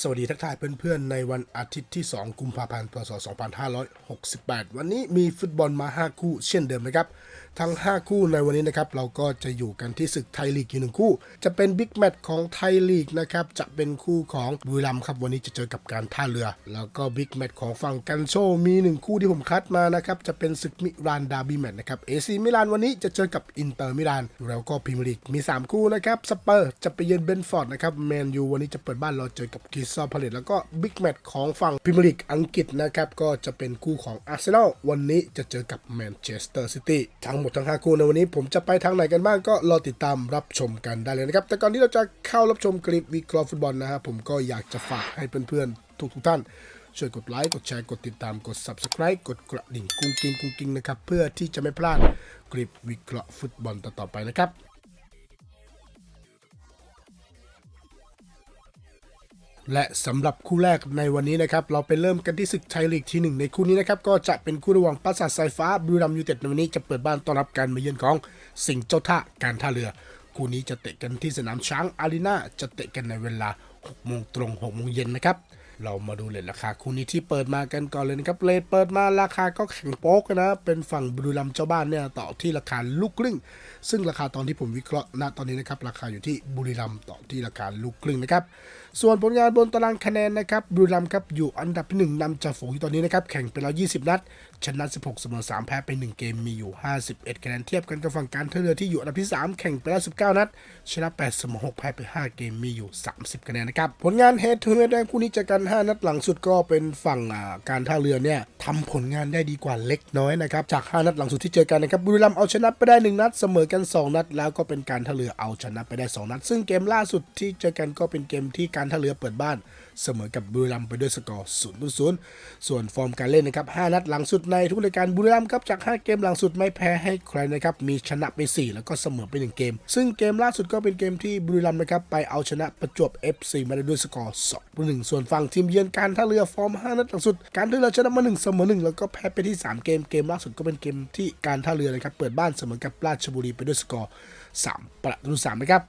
สวัสดีทักทายเพื่อนๆ ในวันอาทิตย์ที่ 2 กุมภาพันธ์ พศ 2568 วันนี้มีฟุตบอลมา 5 คู่เช่นเดิมนะครับ ทั้ง 5 คู่ในวันนี้นะครับ เราก็จะอยู่กันที่ศึกไทยลีกอยู่หนึ่งคู่ จะเป็นบิ๊กแมตช์ของไทยลีกนะครับ จะเป็นคู่ของบุรีรัมย์ครับ วันนี้จะเจอกับการท่าเรือ แล้วก็บิ๊กแมตช์ของฝั่งกันโชมี 1 คู่ที่ผมคัดมานะครับ จะเป็นศึกมิลานดาร์บี้แมตช์นะครับ เอซีมิลานวันนี้จะเจอกับอินเตอร์มิลาน แล้วก็พรีเมียร์ลีกมี 3 คู่นะครับ สเปอร์จะไปเยือนเบนฟอร์ดนะครับ แมนยูวันนี้จะเปิดบ้านราเจอกับคริสตัลพาเลตแล้วก็บิ๊กแมตช์ของฝั่งพรีเมียร์ลีกอังกฤษนะครับ ก็จะเป็นคู่ของอาร์เซนอลวันนี้จะเจอกับแมนเชสเตอร์ซิตี้ทั้งหมดทั้ง 5 คู่ในวันนี้ผมจะไปทางไหนกันบ้างก็รอติดตามรับชมกันได้เลยนะครับ แต่ก่อนที่เราจะเข้ารับชมคลิปวิเคราะห์ฟุตบอลนะครับผมก็อยากจะฝากให้เพื่อนๆทุกๆท่านช่วยกดไลค์ กดแชร์ กดติดตาม กด Subscribe กดกระดิ่งกุ้งกิ้งกุ้งกิ้งนะครับ เพื่อที่จะไม่พลาดคลิปวิเคราะห์ฟุตบอลต่อๆไปนะครับ และสำหรับคู่แรกในวันนี้นะครับ เราไปเริ่มกันที่ศึกไทยลีกที่หนึ่งในคู่นี้นะครับ ก็จะเป็นคู่ระหว่างปราสาทสายฟ้าบุรีรัมยูเต็ดในวันนี้จะเปิดบ้านต้อนรับการมาเยือนของสิงห์เจ้าท่าการท่าเรือ คู่นี้จะเตะกันที่สนามช้างอารีนาจะเตะกันในเวลา6โมงตรง6โมงเย็นนะครับเรามาดูเลทราคาคู่นี้ที่เปิดมากันก่อนเลยนะครับเลทเปิดมาราคาก็แข็งโป๊กนะ เป็นฝั่งบุรีรัมย์เจ้าบ้านเนี่ยต่อที่ราคาลูกครึ่ง ซึ่งราคาตอนที่ผมวิเคราะห์ณตอนนี้นะครับราคาอยู่ที่บุรีรัมย์ต่อที่ราคาลูกครึ่งนะครับ ส่วนผลงานบนตารางคะแนนนะครับบุรีรัมย์ครับอยู่อันดับที่หนึ่งนำจาฝูงตอนนี้นะครับแข่งไปแล้ว 20 นัด ชนะ 16เสมอ3 แพ้ไป 1 เกมมีอยู่ 51คะแนนเทียบกันกับฝั่งการท่าเรือที่อยู่อันดับที่ 3 แข่งไปแล้ว 19 นัด ชนะ 8 เสมอ 6 แพ้ไป 5 เกมมีอยู่ 30คะแนนนะครับผลงานเฮดทูเฮดแรกคู่นี้เจอกัน 5 นัดหลังสุดก็เป็นฝั่งการท่าเรือเนี่ยทำผลงานได้ดีกว่าเล็กน้อยนะครับจาก 5 นัดหลังสุดที่เจอกันนะครับบุรีรัมย์เอาชนะไปได้ 1 นัดเสมอกัน 2 นัด แล้วก็เป็นการท่าเรือเอาชนะไปได้ 2 นัด ซึ่งเกมล่าสุดที่เจอกันก็เป็นเกมที่การท่าเรือเปิดบ้านเสมอกับบุรีรัมย์ไปด้วยสกอร์0ต่อ0ส่วนฟอร์มการเล่นนะครับ5นัดหลังสุดในทุกรายการบุรีรัมย์ครับจาก 5 เกมหลังสุดไม่แพ้ให้ใครนะครับมีชนะไป 4 แล้วก็เสมอไป 1 เกม ซึ่งเกมล่าสุดก็เป็นเกมที่บุรีรัมย์นะครับไปเอาชนะประจวบ FC มาได้ด้วยสกอร์2ต่อ1ส่วนฝั่งทีมเยือนการท่าเรือฟอร์ม 5 นัดหลังสุด การท่าเรือชนะมา 1 เสมอ 1 แล้วก็แพ้ไปที่ 3 เกมเกมล่าสุดก็เป็นเกมที่การท่าเรือนะครับเปิดบ้านเสมอกับราชบุรีไปด้วยสกอร์3ประตู3นะครับ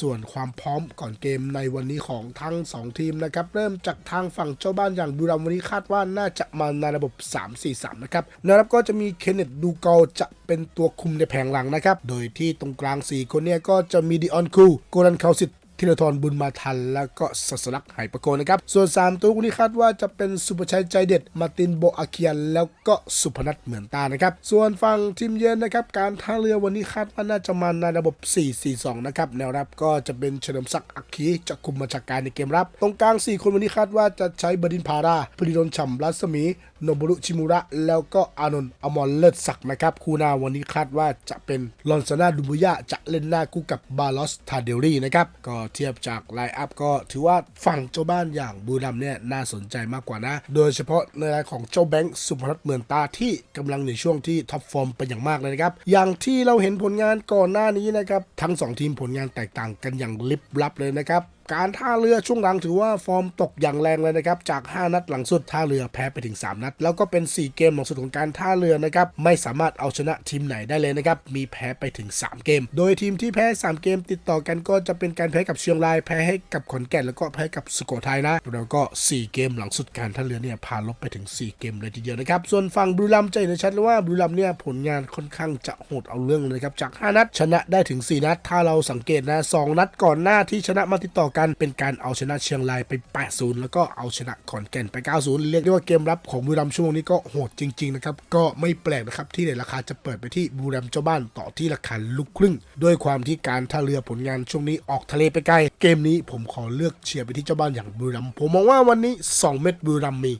ส่วนความพร้อมก่อนเกมในวันนี้ของทั้ง 2 ทีมนะครับเริ่มจากทางฝั่งเจ้าบ้านอย่างบุรีรัมย์วันนี้คาดว่าน่าจะมาในระบบ 3-4-3 นะครับนะครับก็จะมีเคนเนตดูเกลจะเป็นตัวคุมในแผงหลังนะครับโดยที่ตรงกลาง 4 คนเนี่ยก็จะมีดิออนคูโกรันคาสิต ธีรทรบุญมาทัน แล้วก็สัสลักไหประโกนะครับ ส่วน 3 ตัวนี้คาดว่าจะเป็นสุภชัยใจเด็ด มาตินโบอาเคียน แล้วก็สุพนัทเหมือนตานะครับ ส่วนฝั่งทีมเยือนนะครับ การท่าเรือวันนี้คาดว่าน่าจะมาในระบบ 4-4-2 นะครับ แนวรับก็จะเป็นเฉลิมศักดิ์อักขีจะคุมบัญชาการในเกมรับ ตรงกลาง 4 คนวันนี้คาดว่าจะใช้บดินพาราพลิดลฉ่ำรัศมีโนบุรุชิมุระ แล้วก็อานนท์อมรเลิศศักดิ์นะครับ คู่หน้าวันนี้คาดว่าจะเป็นลอนซานาดูบุยะจะเล่นหน้าคู่กับบาลอสทาเดลลี่นะครับ ก็เทียบจากไลน์อัพก็ถือว่าฝั่งเจ้าบ้านอย่างบูรัมเนี่ยน่าสนใจมากกว่านะ โดยเฉพาะในรายของเจ้าแบงค์สุพนัทเหมือนตาที่กำลังในช่วงที่ท็อปฟอร์มเป็นอย่างมากเลยนะครับ อย่างที่เราเห็นผลงานก่อนหน้านี้นะครับ ทั้งสองทีมผลงานแตกต่างกันอย่างลิบลับเลยนะครับการท่าเรือช่วงหลังถือว่าฟอร์มตกอย่างแรงเลยนะครับ จาก 5 นัดหลังสุดท่าเรือแพ้ไปถึง 3 นัด แล้วก็เป็น 4 เกมหลังสุดของการท่าเรือนะครับ ไม่สามารถเอาชนะทีมไหนได้เลยนะครับ มีแพ้ไปถึง 3 เกม โดยทีมที่แพ้ 3 เกมติดต่อกันก็จะเป็นการแพ้กับเชียงราย แพ้ให้กับขอนแก่นแล้วก็แพ้กับสุโขทัยนะ แล้วก็ 4 เกมหลังสุดการท่าเรือเนี่ยพาลบไปถึง 4 เกมเลยทีเดียวนะครับ ส่วนฝั่งบุรีรัมย์จะเห็นชัดเลยว่าบุรีรัมย์เนี่ยผลงานค่อนข้างจะโหดเอาเรื่องเลยครับ จาก 5 นัดชนะได้ถึง 4 นัด ถ้าเราสังเกตนะสองนัดก่อนหน้าที่ชนะมาติดต่อกันเป็นการเอาชนะเชียงรายไป 8-0 แล้วก็เอาชนะขอนแก่นไป 9-0 เรียกได้ว่าเกมรับของบุรีรัมย์ช่วงนี้ก็โหดจริงๆนะครับก็ไม่แปลกนะครับที่ในราคาจะเปิดไปที่บุรีรัมย์เจ้าบ้านต่อที่ราคาลูกครึ่ง ด้วยความที่การท่าเรือผลงานช่วงนี้ออกทะเลไปไกลเกมนี้ผมขอเลือกเชียร์ไปที่เจ้าบ้านอย่างบุรีรัมย์ผมมองว่าวันนี้ 2 เม็ดบุรีรัมย์มี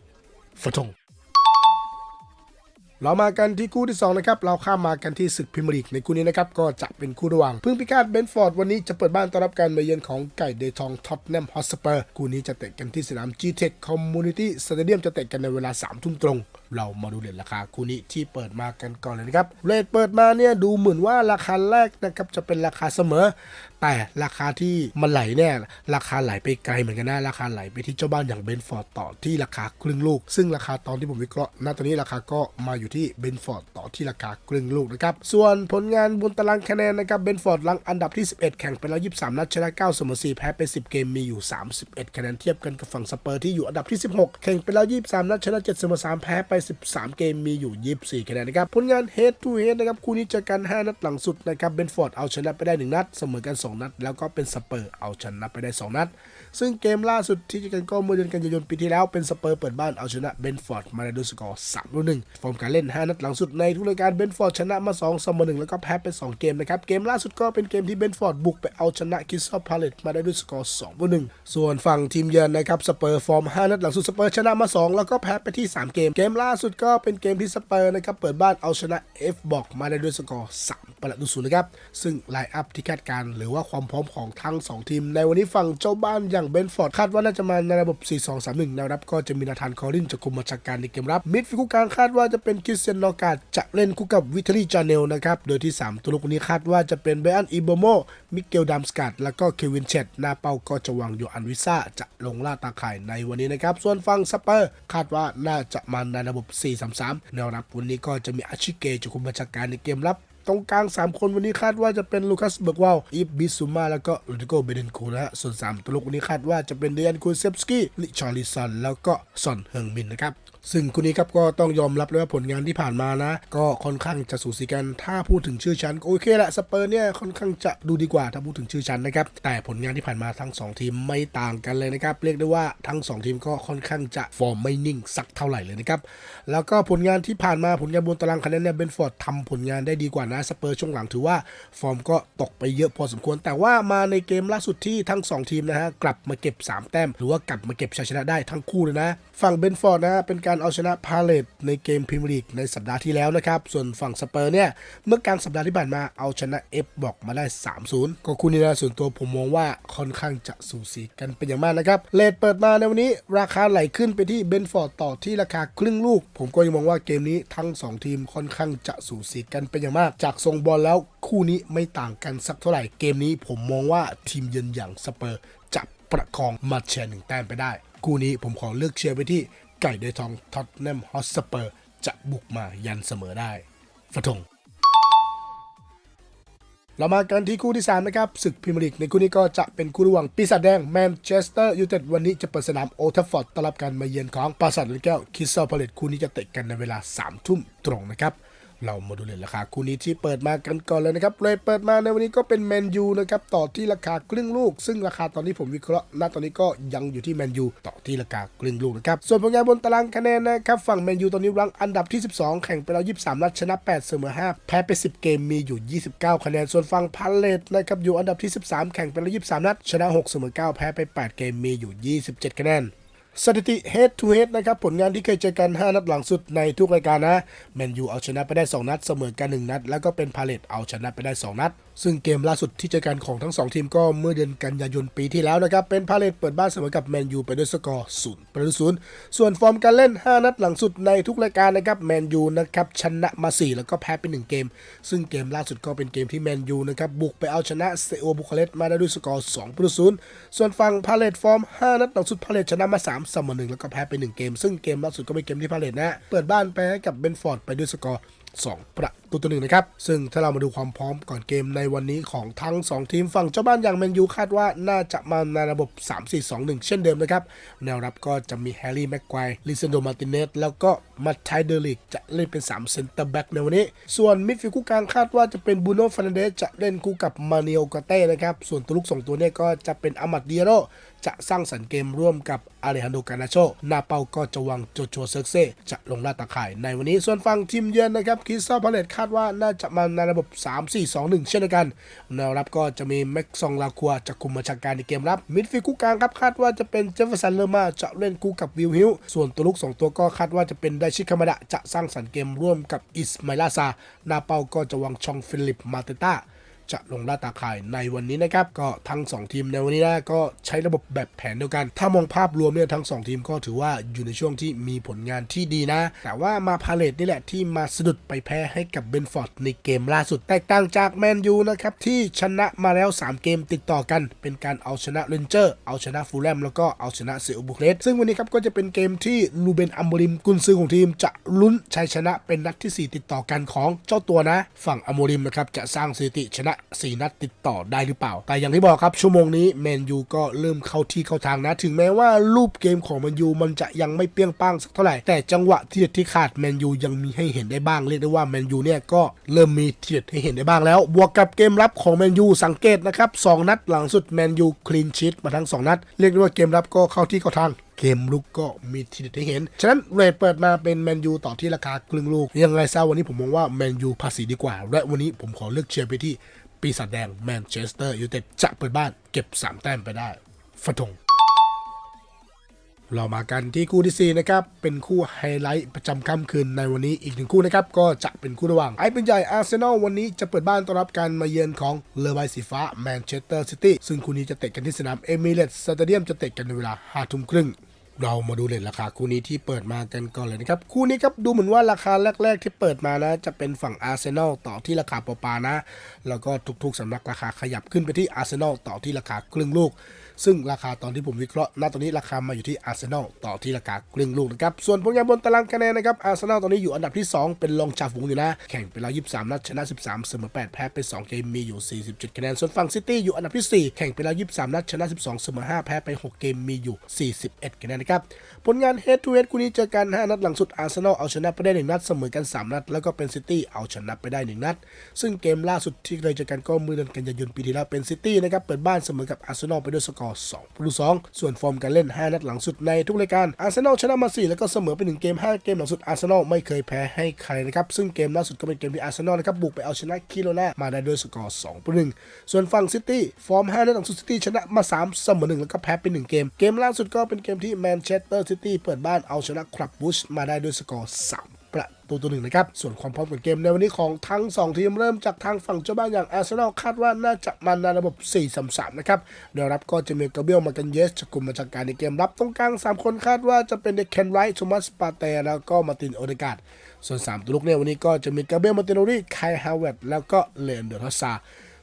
ฟะทง เรามากันที่คู่ที่2นะครับเราข้ามมากันที่ศึกพรีเมียร์ลีกในคู่นี้นะครับก็จะเป็นคู่ระหว่างพึ่งพิฆาตเบนฟอร์ดวันนี้จะเปิดบ้านต้อนรับการมาเยือนของไก่เดทองท็อตแนมฮอสเปอร์คู่นี้จะเตะกันที่สนาม G-Tech Community Stadium จะเตะกันในเวลา3ทุ่มตรง เรามาดูเรทราคาคู่นี้ที่เปิดมากันก่อนเลยนะครับเรทเปิดมาเนี่ยดูเหมือนว่าราคาแรกนะครับจะเป็นราคาเสมอ แต่ราคาที่มันไหลเนี่ยราคาไหลไปไกลเหมือนกันนะราคาไหลไปที่เจ้าบ้านอย่างเบนฟอร์ดต่อที่ราคาครึ่งลูก ซึ่งราคาตอนที่ผมวิเคราะห์ณตอนนี้ราคาก็มาอยู่ที่เบนฟอร์ดต่อที่ราคาครึ่งลูกนะครับส่วนผลงานบนตารางคะแนนนะครับเบนฟอร์ดลังอันดับที่ 11 แข่งไปแล้ว 23 นัดชนะ9เสมอ4แพ้ไป 10 เกมมีอยู่ 31 คะแนนเทียบกันกับฝั่งสเปอร์ที่อยู่อันดับที่ 16 แข่งไปแล้ว 23 นัดชนะ7เสมอ3แพ้ไป13 เกมมีอยู่ 24คะแนนนะครับผลงาน head to head นะครับคู่นี้เจอกัน 5 นัดหลังสุดนะครับเบนฟอร์ดเอาชนะไปได้ 1 นัด เสมอกัน 2 นัด แล้วก็เป็นสเปอร์เอาชนะไปได้ 2 นัด ซึ่งเกมล่าสุดที่เจอกันก็เมื่อเดือนกันยายนปีที่แล้วเป็นสเปอร์เปิดบ้านเอาชนะเบนฟอร์ดมาได้ด้วยสกอร์3ต่อ1ฟอร์มการเล่น 5 นัดหลังสุดในทุกรายการเบนฟอร์ดชนะมา2เสมอ1แล้วก็แพ้ไป2เกมนะครับเกมล่าสุดก็เป็นเกมที่เบนฟอร์ดบุกไปเอาชนะคิสซอพาเลตมาได้ด้วยสกอร์2ต่อ1ส่วนฝั่งทีมเยือนนะครับสเปอร์ฟอร์ม 5 นัดหลังสุดสเปอร์ชนะมา 2 แล้วก็แพ้ไปที่ 3 เกม เกมล่าสุดก็เป็นเกมที่สเปอร์นะครับเปิดบ้านเอาชนะเอฟบอกมาได้ด้วยสกอร์3ประตูศูนย์นะครับซึ่งไลน์อัพที่คาดการหรือว่าความพร้อมของทั้ง 2 ทีม ในวันนี้ฝั่งเจ้าบ้านอย่างเบนฟอร์ดคาดว่าน่าจะมาในระบบ 4-2-3-1 แนวรับก็จะมีนาธานคอรินจะคุมมาจากการในเกมรับ มิดฟิลด์คู่กลางคาดว่าจะเป็นคริสเซยนลอกาดจะเล่นคู่กับวิทาลีจาเนลนะครับ โดยที่ 3 ตัวลูกนนี้คาดว่าจะเป็นเบอันอีโบโม มิเกลดัมสกัดแล้วก็เควินเชตหน้าเป้าก็จะวางโยอันวิซ่าจะลงล่าตาข่ายในวันนี้นะครับ ส่วนฝั่งสเปอร์คาดว่าน่าจะมาในระบบ 4-3-3 แนวรับวันนี้ก็จะมีอาชิเกจะคุมมาจากการในเกมรับ ตรงกลาง 3 คนวันนี้คาดว่าจะเป็นลูคัสเบิร์กวาลอีฟบิซูมาแล้วก็ลูดิโกเบเดนคูนะฮะส่วน3ตัวลุกวันนี้คาดว่าจะเป็นเดียนคูเซฟสกี้ลิชอริสันแล้วก็ซอนเฮิงมินนะครับ ซึ่งคู่นี้ครับก็ต้องยอมรับเลยว่าผลงานที่ผ่านมานะ ก็ค่อนข้างจะสูสีกัน ถ้าพูดถึงชื่อชั้นโอเคแหละสเปอร์เนี่ยค่อนข้างจะดูดีกว่าถ้าพูดถึงชื่อชั้นนะครับ แต่ผลงานที่ผ่านมาทั้ง 2 ทีมไม่ต่างกันเลยนะครับ เรียกได้ว่าทั้ง 2 ทีมก็ค่อนข้างจะฟอร์มไม่นิ่งสักเท่าไหร่เลยนะครับ แล้วก็ผลงานที่ผ่านมาผลงานบนตารางคะแนนเนี่ยเบนฟอร์ดทำผลงานได้ดีกว่านะสเปอร์ช่วงหลังถือว่าฟอร์มก็ตกไปเยอะพอสมควร แต่ว่ามาในเกมล่าสุดที่ทั้ง 2 ทีมนะฮะกลับมาเก็บ 3 แต้ม หรือว่ากลับมาเก็บชัยชนะได้ทั้งคู่เลยนะ ฝั่งเบนฟอร์ดนะเป็นการเอาชนะพาเลตในเกมพรีเมียร์ลีกในสัปดาห์ที่แล้วนะครับ ส่วนฝั่งสเปอร์เนี่ย เมื่อกลางสัปดาห์ที่ผ่านมาเอาชนะเอฟบอกมาได้ 3-0 ก็คู่นี้นะส่วนตัวผมมองว่าค่อนข้างจะสูสีกันเป็นอย่างมากนะครับ เลทเปิดมาในวันนี้ราคาไหลขึ้นไปที่เบนฟอร์ดต่อที่ราคาครึ่งลูก ผมก็ยังมองว่าเกมนี้ทั้ง 2 ทีมค่อนข้างจะสูสีกันเป็นอย่างมาก จากทรงบอลแล้วคู่นี้ไม่ต่างกันสักเท่าไหร่เกมนี้ผมมองว่าทีมเยือนอย่างสเปอร์จะประคองมาแชร์หนึ่งแต้มไปได้ คู่นี้ผมขอเลือกเชียร์ไปที่ ไก่เดยทองท็อตแนมฮอสเปอร์ จะบุกมายันเสมอได้ฟะทงเรามากันที่คู่ที่ 3 นะครับศึกพรีเมียร์ลีกในคู่นี้ก็จะเป็นคู่ระหว่างปีศาจแดงแมนเชสเตอร์ยูไนเต็ดวันนี้จะเปิดสนามโอทัฟฟอร์ดต้อนรับการมาเยือนของปราสาทลูกแก้วคิสซอลพาเลตคู่นี้จะเตะกันในเวลา3ทุ่มตรงนะครับ เรามาดูเลยราคาคู่นี้ที่เปิดมากันก่อนเลยนะครับเลยเปิดมาในวันนี้ก็เป็นแมนยูนะครับต่อที่ราคาครึ่งลูก ซึ่งราคาตอนนี้ผมวิเคราะห์ณตอนนี้ก็ยังอยู่ที่แมนยูต่อที่ราคาครึ่งลูกนะครับส่วนผลงานบนตารางคะแนนนะครับฝั่งแมนยูตอนนี้รังอันดับที่ 12 แข่งไปแล้ว 23 นัดชนะ 8 เสมอ 5 แพ้ไป 10 เกมมีอยู่ 29 คะแนนส่วนฝั่งพาเลตนะครับอยู่อันดับที่ 13 แข่งไปแล้ว 23 นัดชนะ 6 เสมอ 9 แพ้ไป 8 เกมมีอยู่ 27 คะแนน สถิติ head to head นะครับผลงานที่เคยเจอกัน 5 นัดหลังสุดในทุกรายการนะแมนยูเอาชนะไปได้ 2 นัด เสมอกัน 1 นัด แล้วก็เป็นพาเลตเอาชนะไปได้ 2 นัด ซึ่งเกมล่าสุดที่เจอกันของทั้ง 2 ทีมก็เมื่อเดือนกันยายนปีที่แล้วนะครับ เป็นพาเลตเปิดบ้านเสมอกับแมนยูไปด้วยสกอร์0ประตูศูนย์ส่วนฟอร์มการเล่น 5 นัดหลังสุดในทุกรายการนะครับแมนยูนะครับชนะมา 4 แล้วก็แพ้ไป1เกม ซึ่งเกมล่าสุดก็เป็นเกมที่แมนยูนะครับบุกไปเอาชนะเซโอบุคาเรสต์มาได้ด้วยสกอร์2ประตูศูนย์ส่วนฝั่งพาเลตฟอร์ม 5 นัดหลังสุดพาเลตชนะมา3เสมอ1แล้วก็แพ้ไป1เกม ซึ่งเกมล่าสุดก็เป็นเกมที่พาเลตนะเปิดบ้านแพ้กับเบนฟอร์ดไปด้วยสกอร์2ประ ตูต่อหนึ่งนะครับ ซึ่งถ้าเรามาดูความพร้อมก่อนเกมในวันนี้ของทั้ง 2 ทีมฝั่งเจ้าบ้านอย่างแมนยูคาดว่าน่าจะมาในระบบ 3-4-2-1 เช่นเดิมนะครับ แนวรับก็จะมีแฮร์รี่แม็กควายลิซันโดมาติเนสแล้วก็มาไทเดอร์ลิกจะเล่นเป็น3เซนเตอร์แบ็กในวันนี้ ส่วนมิดฟิลด์คู่กลางคาดว่าจะเป็นบูโน่ฟานันเดสจะเล่นคู่กับมาเนโอกาเต้นะครับ ส่วนตัวลูกสองตัวเนี้ก็จะเป็นอามัดเดียโรจะสร้างสรรค์เกมร่วมกับอาเลฮันโดกานาโชนาเปาก็จะวางโจโจเซิร์กเซจะลงล่าตาข่ายในวันนี้ส่วนฝั่งทีมเยือนนะครับคิสตัลพาเลตคาาดว่าน่าจะมาในระบบ 3-4-2-1 เช่นเดียวกันแนวรับก็จะมีแม็กซองลาคัวจะคุมบัญชากการในเกมรับ มิดฟิลด์คู่กลางครับคาดว่าจะเป็นเจฟเฟอร์สันเลอร์มาจะเล่นคู่กับวิลฮิลส่วนตัวลูกสองตัวก็คาดว่าจะเป็นไดชิคามาดะจะสร้างสรรค์เกมร่วมกับอิสมาลาซาหน้าเป้าก็จะวางชองฟิลิปมาเตต้า จะลงล่าตาข่ายในวันนี้นะครับ ก็ทั้ง 2 ทีมในวันนี้นะก็ใช้ระบบแบบแผนเดียวกัน ถ้ามองภาพรวมเนี่ยทั้ง 2 ทีมก็ถือว่าอยู่ในช่วงที่มีผลงานที่ดีนะ แต่ว่ามาพาเลตนี่แหละที่มาสะดุดไปแพ้ให้กับเบนฟอร์ดในเกมล่าสุด แตกต่างจากแมนยูนะครับที่ชนะมาแล้ว 3 เกมติดต่อกัน เป็นการเอาชนะเรนเจอร์เอาชนะฟูลแลมแล้วก็เอาชนะเซลบุคเลสซึ่งวันนี้ครับก็จะเป็นเกมที่ลูเบนอัมบริมกุนซือของทีมจะลุ้นชัยชนะเป็นนัดที่ 4 ติดต่อกันของเจ้าตัวนะ ฝั่งอัมบริมนะครับจะสร้างสถิติชนะ4นัดติดต่อได้หรือเปล่า แต่อย่างที่บอกครับชั่วโมงนี้แมนยูก็เริ่มเข้าที่เข้าทางนะ ถึงแม้ว่ารูปเกมของแมนยูมันจะยังไม่เปี้ยงป้างสักเท่าไหร่แต่จังหวะที่เด็ดที่ขาดแมนยูยังมีให้เห็นได้บ้างเรียกได้ว่าแมนยูเนี่ยก็เริ่มมีทีเด็ดให้เห็นได้บ้างแล้ว บวกกับเกมรับของแมนยูสังเกตนะครับสองนัดหลังสุดแมนยูคลีนชีตมาทั้งสองนัด เรียกได้ว่าเกมรับก็เข้าที่เข้าทางเกมลุกก็มีทีเด็ดให้เห็น ฉะนั้นเรทเปิดมาเป็นแมนยูต่อที่ราคาครึ่งลูก ยังไงซะวันนี้ผมมองว่าแมนยูภาษีดีกว่า และวันนี้ผมขอเลือกเชียร์ไปที่ ปีศาจแดงแมนเชสเตอร์ยูไนเต็ดจะเปิดบ้านเก็บ 3 แต้มไปได้ฟะทงเรามากันที่คู่ที่4นะครับ เป็นคู่ไฮไลท์ประจำค่ำคืนในวันนี้อีกหนึ่งคู่นะครับ ก็จะเป็นคู่ระหว่างไอ้เป็นใหญ่อาร์เซนอลวันนี้จะเปิดบ้านต้อนรับการมาเยือนของเลอใบสีฟ้าแมนเชสเตอร์ซิตี้ซึ่งคู่นี้จะเตะกันที่สนามเอมิเรตสเตเดียมจะเตะกันในเวลา5ทุ่มครึ่ง เรามาดูเลทราคาคู่นี้ที่เปิดมากันก่อนเลยนะครับ คู่นี้ครับดูเหมือนว่าราคาแรก ๆ ที่เปิดมานะ จะเป็นฝั่งอาร์เซนอลต่อที่ราคาปอปานะ แล้วก็ทุกๆสำนักราคาขยับขึ้นไปที่อาร์เซนอลต่อที่ราคาครึ่งลูก ซึ่งราคาตอนที่ผมวิเคราะห์ณตอนนี้ราคามาอยู่ที่อาร์เซนอลต่อที่ราคาครึ่งลูกนะครับส่วนผลงานบนตารางคะแนนนะครับอาร์เซนอลตอนนี้อยู่อันดับที่ 2 เป็นรองจ่าฝูงอยู่นะ แข่งไปแล้ว23 นัดชนะ 13 เสมอ 8 แพ้ไป 2 เกมมีอยู่ 47 คะแนน ส่วนฝั่งซิตี้อยู่อันดับที่ 4 แข่งไปแล้ว 23 นัดชนะ 12 เสมอ 5 แพ้ไป 6 เกมมีอยู่ 41 คะแนนนะครับผลงาน head to head คู่นี้เจอกัน 5 นัดหลังสุดอาร์เซนอลเอาชนะไปได้ 1 นัดเสมอกัน 3 นัด แล้วก็เป็นซิตี้เอาชนะไปได้ 1 นัด ซึ่งเกมล่าสุดที่เคยเจอกันก็เมื่อเดือนกันยายนปีที่แล้วเป็นซิตี้นะครับเปิดบ้านเสมอกับอาร์เซนอลไปด้วยสกอร์2ประตู2ส่วนฟอร์มการเล่น 5 นัดหลังสุดในทุกรายการอาร์เซนอลชนะมา 4 แล้วก็เสมอไป 1 เกม 5 เกมหลังสุดอาร์เซนอลไม่เคยแพ้ให้ใครนะครับ ซึ่งเกมล่าสุดก็เป็นเกมที่อาร์เซนอลนะครับบุกไปเอาชนะคิโลนามาได้ด้วยสกอร์2ประตู1ส่วนฝั่งซิตี้ฟอร์ม 5 นัดหลังสุดซิตี้ชนะมา 3 เสมอ1แล้วก็แพ้ไป1เกม เกมล่าสุดก็เป็นเกมที่แมนเชสเตอร์ซิตี้เปิดบ้านเอาชนะคลับบูชมาได้ด้วยสกอร์3 ตัวตัวหนึ่งนะครับ ส่วนความพร้อมของเกมในวันนี้ของทั้ง 2 ทีมเริ่มจากทางฝั่งเจ้าบ้านอย่างอาร์เซนอลคาดว่าน่าจะมาในระบบ 4-3-3 นะครับแนวรับก็จะมีกาเบียลมากันเยสจากกลุ่มมาจากการในเกมรับตรงกลาง 3 คนคาดว่าจะเป็นเดคเคนไรท์โทมัสปาเตแล้วก็มาตินโอเดกาดส่วน 3 ตัวลุกเนี่ยวันนี้ก็จะมีกาเบียลมาตินโอรีไคฮาวเวตแล้วก็เลนเดอร์ทัสซา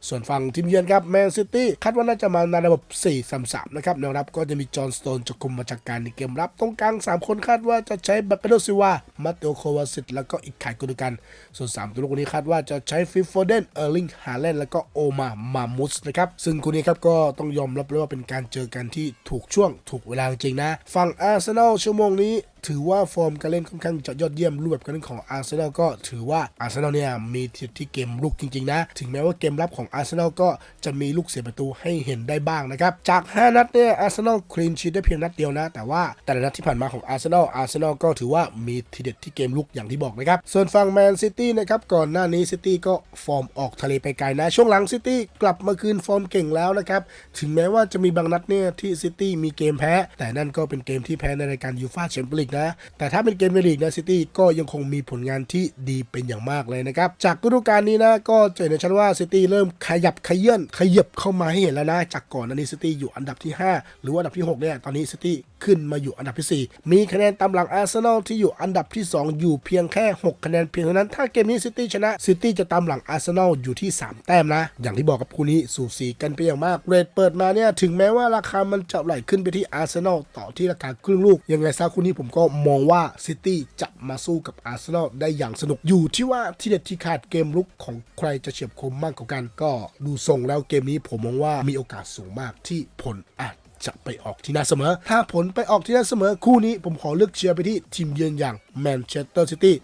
ส่วนฝั่งทีมเยือนครับแมนซิตี้คาดว่าน่าจะมาในระบบ 4-3-3 นะครับแนวรับก็จะมีจอห์นสโตนจากกลุ่มมาจากการในเกมรับ ตรงกลาง 3 คนคาดว่าจะใช้บัคเกโดซิวามาเตโอโควาซิตแล้วก็อีกไข่กุนกัน ส่วน 3 ตัวลูกนี้คาดว่าจะใช้ฟิฟโฟเดนเออร์ลิงฮาแลนด์แล้วก็โอมามามุสนะครับซึ่งคู่นี้ครับก็ต้องยอมรับเลยว่าเป็นการเจอกันที่ถูกช่วงถูกเวลาจริงนะฝั่งอาร์เซนอลชั่วโมงนี้ ถือว่าฟอร์มการเล่นค่อนข้างจะยอดเยี่ยมรูปแบบการเล่นของอาร์เซนอลก็ถือว่าอาร์เซนอลเนี่ยมีทีที่เกมลุกจริงๆนะ ถึงแม้ว่าเกมรับของอาร์เซนอลก็จะมีลูกเสียประตูให้เห็นได้บ้างนะครับ จาก 5 นัดเนี่ยอาร์เซนอลคลีนชีทได้เพียงนัดเดียวนะ แต่ว่าแต่ละนัดที่ผ่านมาของอาร์เซนอลอาร์เซนอลก็ถือว่ามีทีเด็ดที่เกมลุกอย่างที่บอกนะครับ ส่วนฝั่งแมนซิตี้นะครับก่อนหน้านี้ซิตี้ก็ฟอร์มออกทะเลไปไกลนะ ช่วงหลังซิตี้กลับมาคืนฟอร์มเก่งแล้วนะครับถึงแม้ว่าจะมีบางนัดเนี่ยที่ซิตี้มีเกมแพ้ แต่นั่นก็เป็นเกมที่แพ้ในรายการยูฟ่าแชมเปี้ยนลีกนะ แต่ถ้าเป็นเกมเมลีกนะซิตี้ก็ยังคงมีผลงานที่ดีเป็นอย่างมากเลยนะครับ จากฤดูกาลนี้นะก็จะเห็นชัดว่าซิตี้เริ่มขยับขยื่นขยับเข้ามาให้เห็นแล้วนะ จากก่อนหน้านี้ซิตี้อยู่อันดับที่ 5 หรือว่าอันดับที่6เนี่ยตอนนี้ซิตี้ ขึ้นมาอยู่อันดับที่ 4 มีคะแนนตามหลังอาร์เซนอลที่อยู่อันดับที่ 2 อยู่เพียงแค่ 6 คะแนนเพียงเท่านั้น ถ้าเกมนี้ซิตี้ชนะซิตี้จะตามหลังอาร์เซนอลอยู่ที่ 3 แต้มนะ อย่างที่บอกกับคู่นี้สูสีกันไปอย่างมากเรทเปิดมาเนี่ยถึงแม้ว่าราคามันจะไหลขึ้นไปที่อาร์เซนอลต่อที่ราคาครึ่งลูกยังไงซะคู่นี้ผมก็มองว่าซิตี้จะมาสู้กับอาร์เซนอลได้อย่างสนุกอยู่ที่ว่าที่เด็ดที่ขาดเกมลุกของใครจะเฉียบคมมากกว่ากัน ก็ดูทรงแล้วเกมนี้ผมมองว่ามีโอกาสสูงมากที่ผลอาจ จะไปออกที่น่าเสมอ ถ้าผลไปออกที่น่าเสมอคู่นี้ผมขอเลือกเชียร์ไปที่ทีมเยือนอย่างแมนเชสเตอร์ซิตี้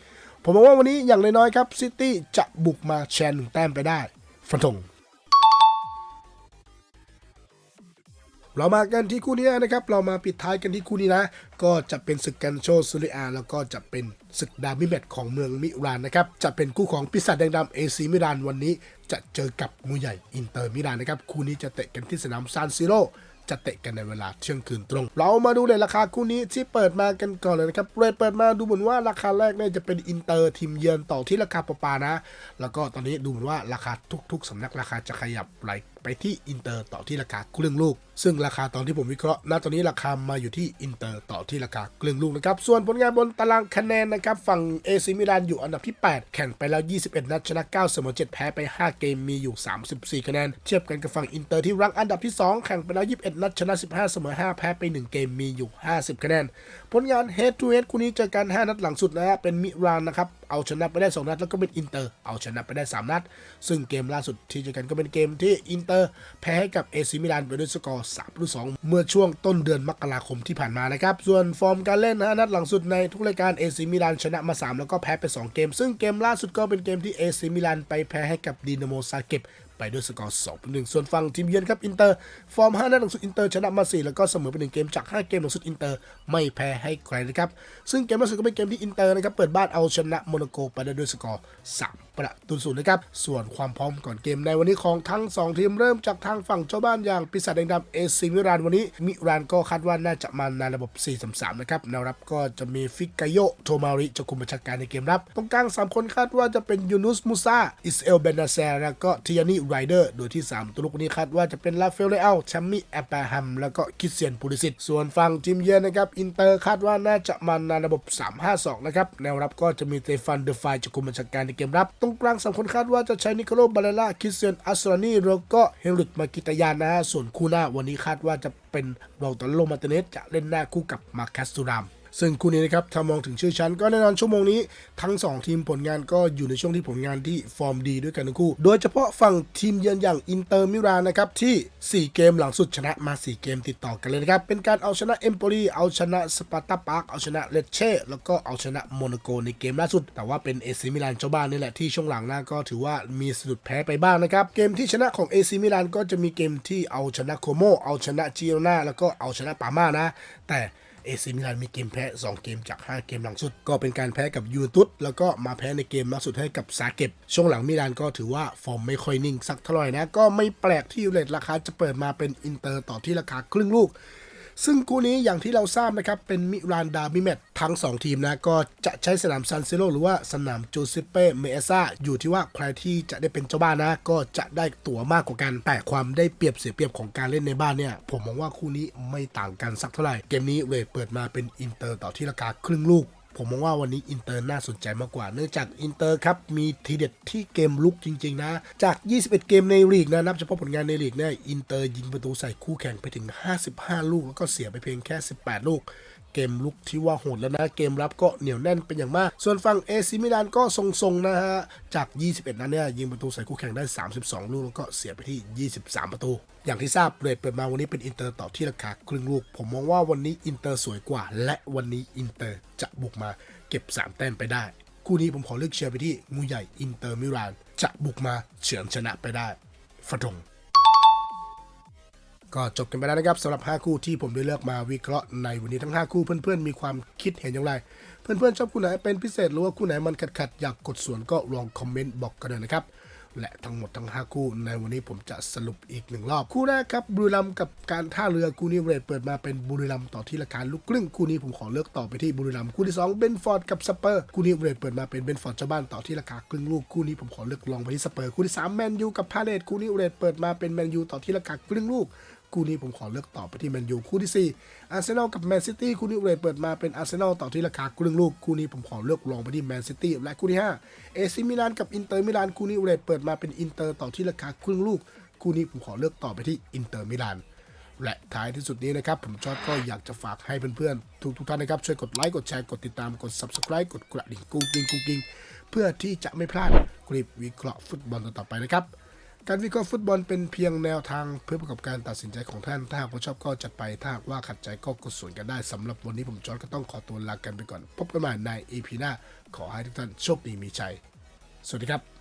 ผมมองว่าวันนี้อย่างน้อยๆครับซิตี้จะบุกมาแชร์หนึ่งแต้มไปได้ฟันธงเรามากันที่คู่นี้นะครับ เรามาปิดท้ายกันที่คู่นี้นะ ก็จะเป็นศึกกันโชซูริอา แล้วก็จะเป็นศึกดาร์บี้แมตของเมืองมิลานนะครับ จะเป็นคู่ของปีศาจแดงดำเอซีมิลานวันนี้ จะเจอกับมูใหญ่อินเตอร์มิลานนะครับ คู่นี้จะเตะกันที่สนามซานซิโร จะเตะกันในเวลาเที่ยงคืนตรง เรามาดูเลยราคาคู่นี้ที่เปิดมากันก่อนเลยนะครับเรทเปิดมาดูเหมือนว่าราคาแรกเนี่ยจะเป็นอินเตอร์ทีมเยือนต่อที่ราคาประปานะ แล้วก็ตอนนี้ดูเหมือนว่าราคาทุก ๆสำนักราคาจะขยับไหลไปที่อินเตอร์ต่อที่ราคาครึ่งลูก ซึ่งราคาตอนที่ผมวิเคราะห์ณตอนนี้ราคามาอยู่ที่อินเตอร์ต่อที่ราคาครึ่งลูกนะครับ ส่วนผลงานบนตารางคะแนนนะครับฝั่งเอซิมิลานอยู่อันดับที่ 8 แข่งไปแล้ว 21 นัดชนะ9เสมอ7แพ้ไป 5 เกมมีอยู่ 34 คะแนน เทียบกันกับฝั่งอินเตอร์ที่รังอันดับที่ 2 แข่งไปแล้ว 21 นัดชนะ 15 เสมอ 5 แพ้ไป 1 เกมมีอยู่ 50 คะแนน ผลงาน head to head คู่นี้เจอกัน 5 นัดหลังสุดนะฮะเป็นมิรานนะครับเอาชนะไปได้ 2 นัดแล้วก็เป็นอินเตอร์เอาชนะไปได้ 3 นัด ซึ่งเกมล่าสุดที่เจอกันก็เป็นเกมที่อินเตอร์แพ้ให้กับเอซิมิลานไปด้วยสกอร์3ประตู2เมื่อช่วงต้นเดือนมกราคมที่ผ่านมานะครับ ส่วนฟอร์มการเล่นนะนัดหลังสุดในทุกรายการเอซิมิลานชนะมา 3 แล้วก็แพ้ไป 2 เกม ซึ่งเกมล่าสุดก็เป็นเกมที่เอซิมิลานไปแพ้ให้กับดีนาโมซาเก็บไปด้วยสกอร์2 1ส่วนฝั่งทีมเยือนครับ อินเตอร์ ฟอร์ม 5 นัดหลังสุดอินเตอร์ชนะมา 4 แล้วก็เสมอไป1เกมจาก 5 เกมหลังสุดอินเตอร์ไม่แพ้ให้ใครนะครับ ซึ่งเกมล่าสุดก็เป็นเกมที่อินเตอร์นะครับเปิดบ้านเอาชนะโมนาโกไปได้ด้วยสกอร์3 ประตูศูนย์นะครับ ส่วนความพร้อมก่อนเกมในวันนี้ของทั้ง 2 ทีมเริ่มจากทางฝั่งเจ้าบ้านอย่างปีศาจแดงดำเอซิมิรานวันนี้ มิรานก็คาดว่าน่าจะมาในระบบ 4-3-3 นะครับแนวรับก็จะมีฟิกกโยโทมาริจะคุมบัญชาการในเกมรับ ตรงกลาง 3 คนคาดว่าจะเป็นยูนุสมูซาอิสเอลเบนาเซแล้วก็ทิยานีไรเดอร์โดยที่ 3ตัวลูกนี้คาดว่าจะเป็นลาเฟลเลอัลแชมมี่แอปเปอร์ฮัมแล้วก็คิสเซียนปูริสิตส่วนฝั่งทีมเยือนนะครับอินเตอร์คาดว่าน่าจะมาในระบบ 3-5-2 นะครับแนวรับก็จะมีเตฟันเดฟายจะคุมบัญชาการในเกมรับตรงกลางสามคนคาดว่าจะใช้นิโคโลบาเลล่าคิสเซียนอัสรานีแล้วก็เฮนริกมากิตายานนะฮะส่วนคู่หน้าวันนี้คาดว่าจะเป็นโรตาโลมาเตเนสจะเล่นหน้าคู่กับมาคัสตูราม ซึ่งคู่นี้นะครับถ้ามองถึงชื่อชั้นก็แน่นอนชั่วโมงนี้ทั้ง 2 ทีมผลงานก็อยู่ในช่วงที่ผลงานที่ฟอร์มดีด้วยกันทั้งคู่ โดยเฉพาะฝั่งทีมเยือนอย่างอินเตอร์มิรานนะครับที่ 4 เกมหลังสุดชนะมา 4 เกมติดต่อกันเลยนะครับ เป็นการเอาชนะเอมโปลีเอาชนะสปาร์ตาปาร์กเอาชนะเลเช่แล้วก็เอาชนะโมนาโกในเกมล่าสุด แต่ว่าเป็นเอซิมิลานเจ้าบ้านนี่แหละที่ช่วงหลังหน้าก็ถือว่ามีสะดุดแพ้ไปบ้างนะครับเกมที่ชนะของเอซิมิลานก็จะมีเกมที่เอาชนะโคโมเอาชนะจิโรนาแล้วก็เอาชนะปาม่านะ แต่ เอซิมิลานมีเกมแพ้ 2 เกมจาก 5 เกมหลังสุด ก็เป็นการแพ้กับยูเวนตุสแล้วก็มาแพ้ในเกมล่าสุดให้กับซาเก็บ ช่วงหลังมิลานก็ถือว่าฟอร์มไม่ค่อยนิ่งสักเท่าไหร่นะ ก็ไม่แปลกที่ยูเลตราคาจะเปิดมาเป็นอินเตอร์ต่อที่ราคาครึ่งลูก ซึ่งคู่นี้อย่างที่เราทราบนะครับ เป็นมิรานดามิเมตทั้ง 2 ทีมนะ ก็จะใช้สนามซันเซโรหรือว่าสนามจูซิเป้เมเอซ่าอยู่ที่ว่าใครที่จะได้เป็นเจ้าบ้านนะ ก็จะได้ตั๋วมากกว่ากัน แต่ความได้เปรียบเสียเปรียบของการเล่นในบ้านเนี่ย ผมมองว่าคู่นี้ไม่ต่างกันสักเท่าไหร่ เกมนี้เรทเปิดมาเป็นอินเตอร์ต่อที่ราคาครึ่งลูก ผมมองว่าวันนี้อินเตอร์น่าสนใจมากกว่า เนื่องจากอินเตอร์ครับ มีทีเด็ดที่เกมลุกจริง ๆ นะ จาก 21 เกมในลีกนะ นับเฉพาะผลงานในลีกเนี่ยอินเตอร์ยิงประตูใส่คู่แข่งไปถึง 55 ลูก แล้วก็เสียไปเพียงแค่ 18 ลูก เกมลุกที่ว่าโหดแล้วนะเกมรับก็เหนียวแน่นเป็นอย่างมาก ส่วนฝั่งเอซิมิลานก็ทรงๆนะฮะ จาก 21 นั้นเนี่ยยิงประตูใส่คู่แข่งได้ 32 ลูกแล้วก็เสียไปที่ 23 ประตู อย่างที่ทราบเรทเปิดมาวันนี้เป็นอินเตอร์ต่อที่ราคาครึ่งลูก ผมมองว่าวันนี้อินเตอร์สวยกว่า และวันนี้อินเตอร์จะบุกมาเก็บ 3 แต้มไปได้ คู่นี้ผมขอเลือกเชียร์ไปที่งูใหญ่อินเตอร์มิลานจะบุกมาเฉือนชนะไปได้ฟะทง ก็จบกันไปแล้วนะครับสำหรับ 5 คู่ที่ผมได้เลือกมาวิเคราะห์ในวันนี้ทั้ง 5 คู่เพื่อนๆ มีความคิดเห็นอย่างไร เพื่อนๆ ชอบคู่ไหนเป็นพิเศษหรือว่าคู่ไหนมันขัดๆ อยากกดส่วนก็ลองคอมเมนต์บอกกันเลยนะครับ และทั้งหมดทั้ง 5 คู่ในวันนี้ผมจะสรุปอีกหนึ่งรอบ คู่แรกครับบุรีรัมย์กับการท่าเรือคู่นี้เรทเปิดมาเป็นบุรีรัมย์ต่อที่ราคาลูกครึ่งคู่นี้ผมขอเลือกต่อไปที่บุรีรัมย์คู่ที่2เบนฟอร์ดกับสเปอร์คู่นี้เรทเปิดมาเป็นเบนฟอร์ดเจ้าบ้านต่อที่ราคาครึ่งลูกคู่นี้ผมขอเลือกลองไปที่สเปอร์คู่ที่3แมนยูกับพาเลตคู่นี้เรทเปิดมาเป็นแมนยูต่อที่ราคาครึ่งลูก คู่นี้ผมขอเลือกต่อไปที่แมนยูคู่ที่ 4 อาร์เซนอลกับแมนซิตี้คู่นี้เรทเปิดมาเป็นอาร์เซนอลต่อที่ราคาครึ่งลูกคู่นี้ผมขอเลือกลองไปที่แมนซิตี้และคู่ที่5เอซิมิลานกับอินเตอร์มิลานคู่นี้เรทเปิดมาเป็นอินเตอร์ต่อที่ราคาครึ่งลูกคู่นี้ผมขอเลือกต่อไปที่อินเตอร์มิลานและท้ายที่สุดนี้นะครับ ผมจอดก็อยากจะฝากให้เพื่อนๆ ทุกทุกๆท่านนะครับ ช่วยกดไลค์ กดแชร์ กดติดตาม กด subscribe กดกระดิ่งกุ้งกิ้งกุ้งกิ้งเพื่อที่จะไม่พลาดคลิปวิเคราะห์ฟุตบอลต่อไปนะครับ การวิเคราะห์ฟุตบอลเป็นเพียงแนวทางเพื่อประกอบการตัดสินใจของท่าน ถ้าหากว่าชอบก็จัดไป ถ้าหากว่าขัดใจก็กดส่วนกันได้สำหรับวันนี้ผมจอร์ดก็ต้องขอตัวลากันไปก่อน พบกันใหม่ใน EP หน้า ขอให้ทุกท่านโชคดีมีชัย สวัสดีครับ